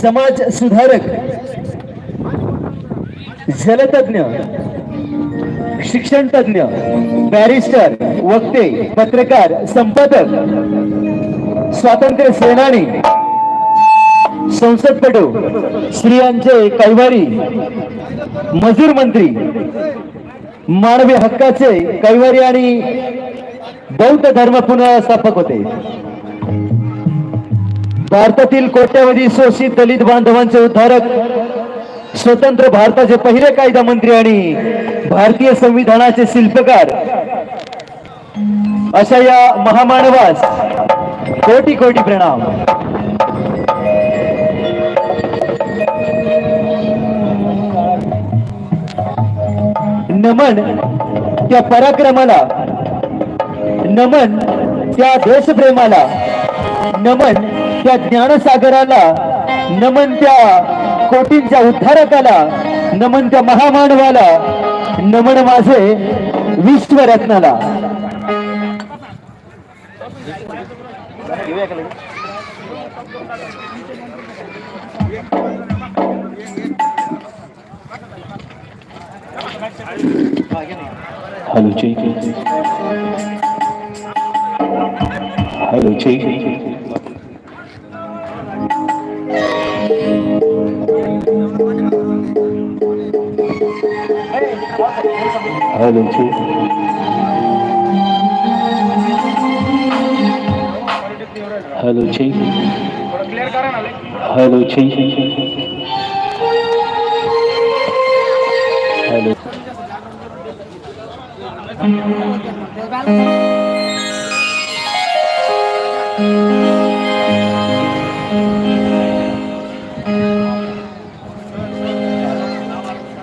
समाज सुधारक जलतज्ञ शिक्षण तज्ञ बॅरिस्टर वक्ते पत्रकार संपादक स्वातंत्र्य सेनानी संसदपटू स्त्रियांचे कैवारी मजूर मंत्री मानवी हक्काचे कैवारी आणि बौद्ध धर्म पुनर्स्थापक होते. भारतातील कोट्यावधी शोषित दलित बांधवांचे उद्धारक स्वतंत्र भारताचे पहिले कायदा मंत्री आणि भारतीय संविधानाचे शिल्पकार. अशा या महामानवास कोटी कोटी प्रणाम. नमन त्या पराक्रमाला नमन त्या देशप्रेमाला नमन त्या ज्ञानसागराला नमन त्या कोटींच्या उद्धारकाला नमन त्या महामानवाला नमन माझे विश्वरत्नाला hello Jake. Hello, change. Hello, change. change, change. Hello. Mm-hmm.